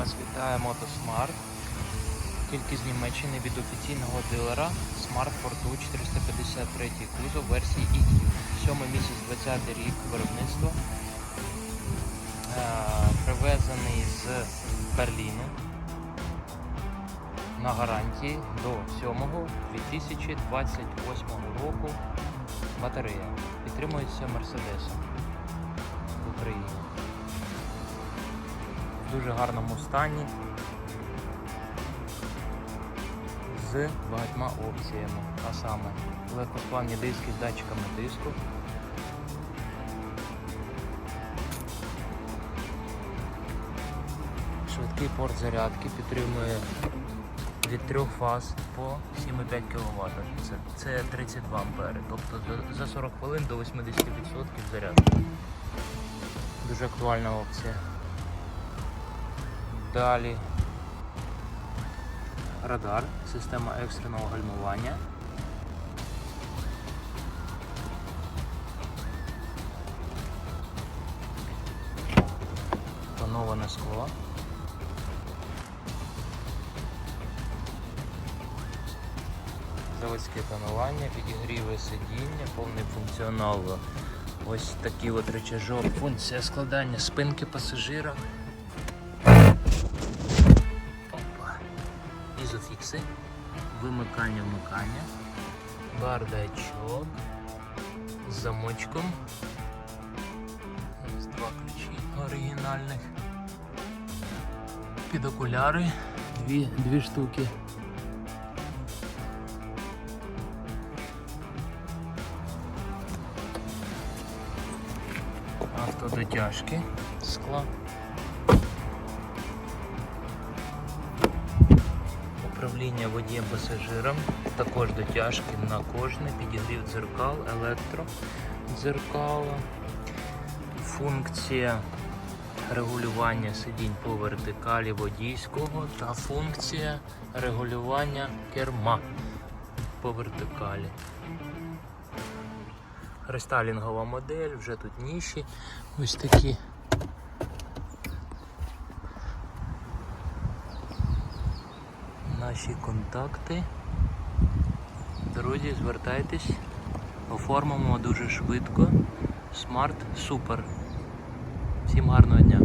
Вас вітає Мотосмарт. Тільки з Німеччини від офіційного дилера Smart Fortwo 453 кузов версії EQ. Сьомий місяць 20 рік виробництва. Е, Привезений з Берліну на гарантії до 7 2028 року. Батарея підтримується Мерседесом в Україні. В дуже гарному стані. З багатьма опціями, а саме легкосплавні диски з датчиками тиску. Швидкий порт зарядки підтримує від 3 фаз по 7,5 кВт. Це, це 32 ампери. Тобто за 40 хвилин до 80% зарядки. Дуже актуальна опція. Далі радар, система екстреного гальмування. Тоноване скло. Заводське тонування, підігріве сидіння, повний функціонал. Ось такий от рычажок, функція складання спинки пасажира. Ізофікси, вимикання, вмикання, бардачок з замочком. Ось два ключі оригінальних. Під окуляри, дві, дві штуки. Автодотяжки скла. Управління водієм пасажиром, також дотяжки на кожне, підігрів дзеркал, електро дзеркало, функція регулювання сидінь по вертикалі водійського та функція регулювання керма по вертикалі. Рестайлінгова модель, вже тут ніші ось такі. Наші контакти. Друзі, звертайтесь, оформимо дуже швидко. Смарт супер. Всім гарного дня!